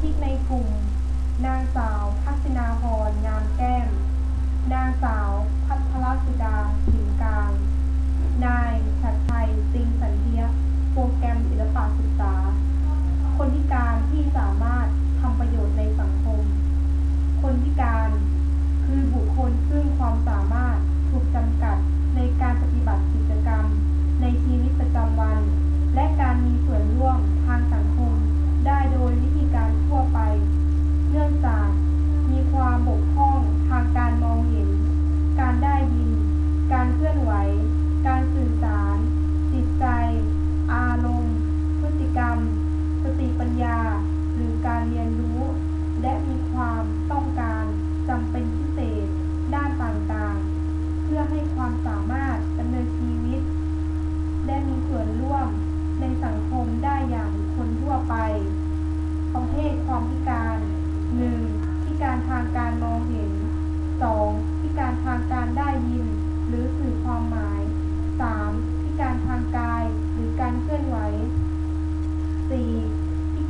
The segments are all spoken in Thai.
ที่ในกลุ่ม นางสาวพัชนาพรงามแก้ม นางสาวพัทรสุดาขิมกลาง นายชัดชัยสิงสันเทียโปรแกรมศิลปศึกษา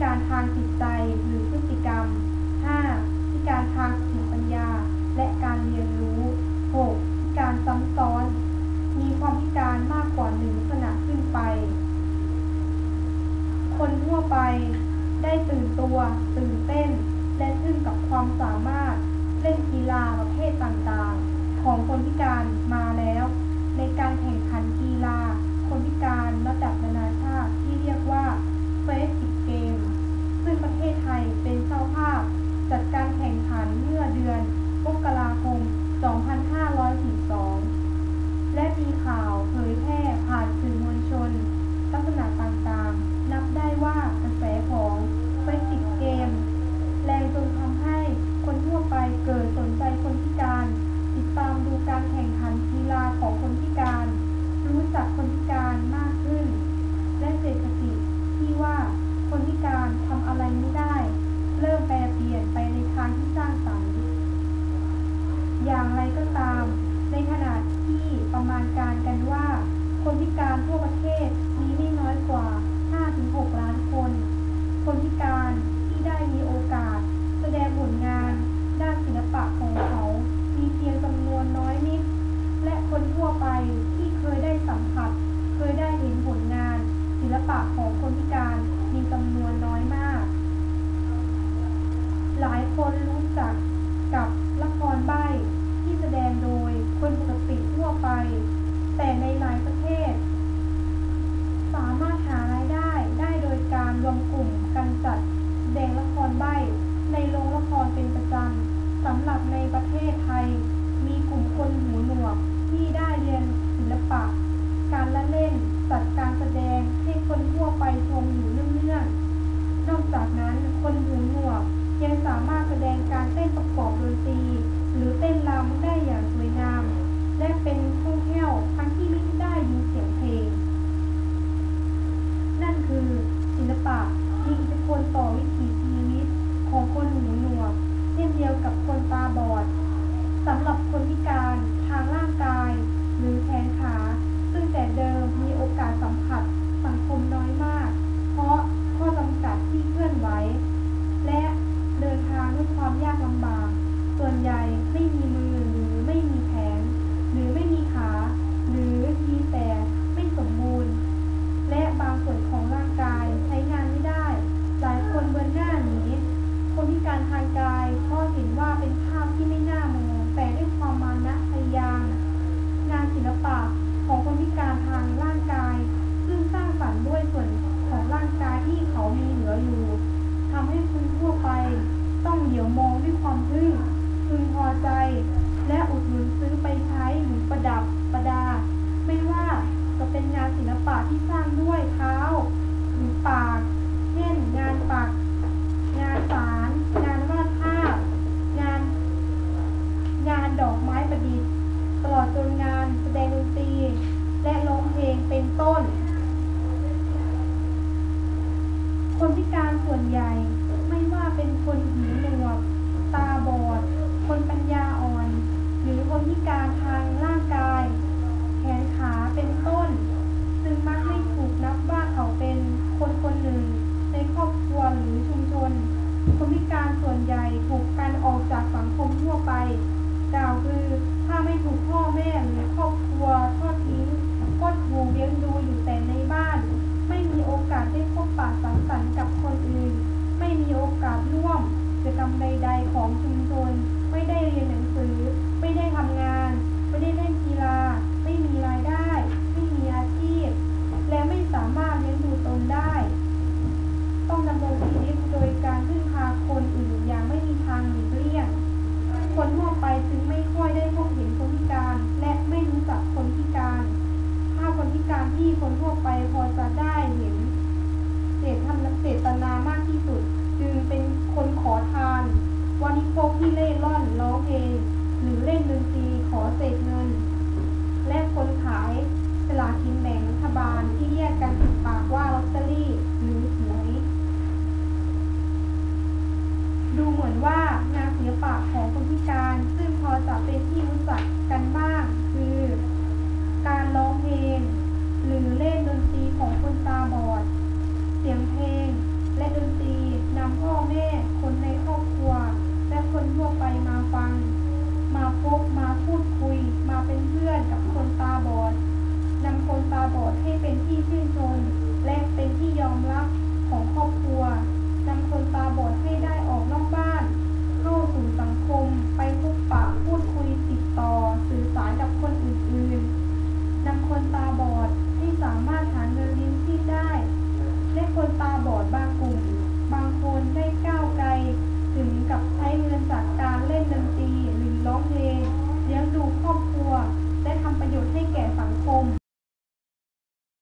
การทางจิตใจหรือพฤติกรรม 5. พิการทางสติปัญญาและการเรียนรู้ 6. พิการซ้ำซ้อน มีความพิการมากกว่าหนึ่งลักษณะขึ้นไป คนทั่วไปได้ตื่นตัว ตื่นเต้น และทึ่งกับความสามารถเล่นกีฬาประเภทต่างๆ ของคนพิการมาแล้ว ในการแข่งขันกีฬา คนพิการระดับนานาชาติ ประเทศไทยเป็นเจ้าภาพ จัดการ ลียวมองด้วยความทึ่งพึงพอใจ และอุดหนุนซื้อไปใช้หรือประดับประดา ไม่ว่าจะเป็นงานศิลปะที่สร้างด้วยเท้า หรือปาก เช่น งานปากงานสาร งานวาดภาพ งาน งานดอกไม้ประดิษฐ์ตลอดจนงานแสดงดนตรี และร้องเพลงเป็นต้น คนพิการส่วนใหญ่ เป็นคนหูหนวก ตาบอด คนปัญญาอ่อน หรือคนพิการทางร่างกาย แขนขาเป็นต้น ซึ่งมักไม่ home ลปะของคนพิการ ซึ่งพอจะเป็นที่รู้จักกันบ้าง คือ การร้องเพลง หรือเล่นดนตรีของคนตาบอด เสียงเพลง และดนตรีนำพ่อแม่คนในครอบครัว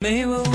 May will oh,